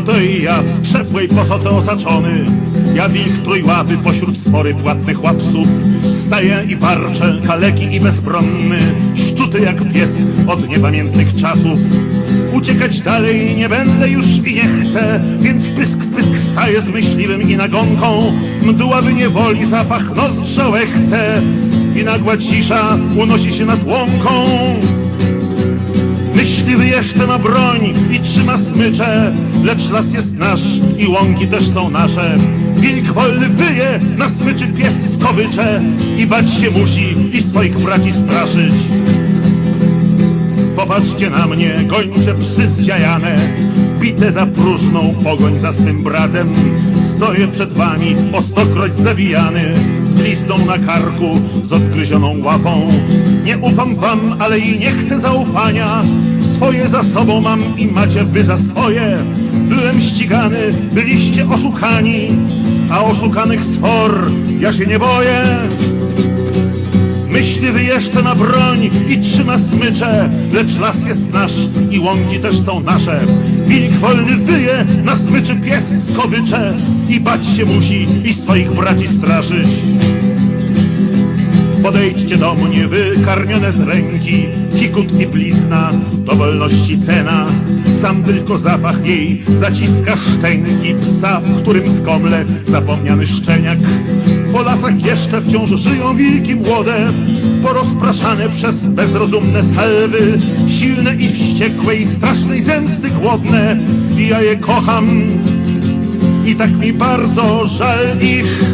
to i ja w skrzepłej posoce osaczony. Ja wilk trójłapy pośród sfory płatnych łapsów. Staję i warczę, kaleki i bezbronny. Szczuty jak pies od niepamiętnych czasów. Uciekać dalej nie będę już i nie chcę, więc pysk pysk staję z myśliwym i nagonką. Mdławy niewoli zapach nozdrza chce i nagła cisza unosi się nad łąką. Myśliwy jeszcze ma broń i trzyma smycze, lecz las jest nasz i łąki też są nasze. Wilk wolny wyje, na smyczy pies skowycze i bać się musi i swoich braci straszyć. Popatrzcie na mnie, gończe psy bite za próżną pogoń za swym bratem. Stoję przed wami, o stokroć zawijany, glistą na karku, z odgryzioną łapą. Nie ufam wam, ale i nie chcę zaufania. Swoje za sobą mam i macie wy za swoje. Byłem ścigany, byliście oszukani, a oszukanych spor ja się nie boję. Myśliwy jeszcze na broń i trzyma smycze, lecz las jest nasz i łąki też są nasze. Wilk wolny wyje, na smyczy pies skowycze i bać się musi i swoich braci straszyć. Podejdźcie do mnie, wykarmione z ręki, kikut i blizna, to wolności cena. Sam tylko zapach jej zaciska szczęki psa, w którym skomle zapomniany szczeniak. Po lasach jeszcze wciąż żyją wilki młode, porozpraszane przez bezrozumne salwy, silne i wściekłe i strasznej zemsty głodne. I ja je kocham i tak mi bardzo żal ich.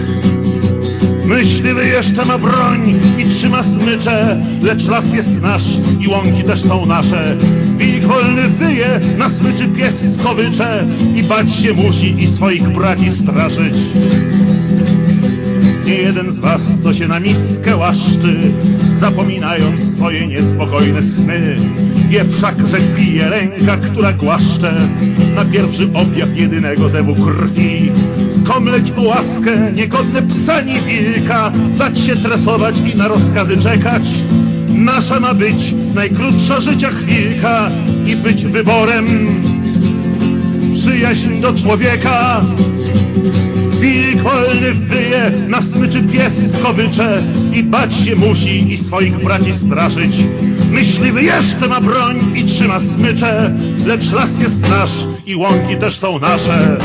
Myśliwy jeszcze ma broń i trzyma smycze, lecz las jest nasz i łąki też są nasze. Wilk wolny wyje, na smyczy pies skowycze i bać się musi i swoich braci straszyć. Nie jeden z was, co się na miskę łaszczy, zapominając swoje niespokojne sny. Wie wszak, że bije ręka, która głaszcze na pierwszy objaw jedynego zewu krwi. Skomleć o łaskę, niegodne psa ni wilka, dać się tresować i na rozkazy czekać. Nasza ma być najkrótsza życia chwilka i być wyborem przyjaźń do człowieka. Wolny wyje, na smyczy pies skowycze i bać się musi i swoich braci straszyć. Myśliwy jeszcze ma broń i trzyma smycze, lecz las jest nasz i łąki też są nasze.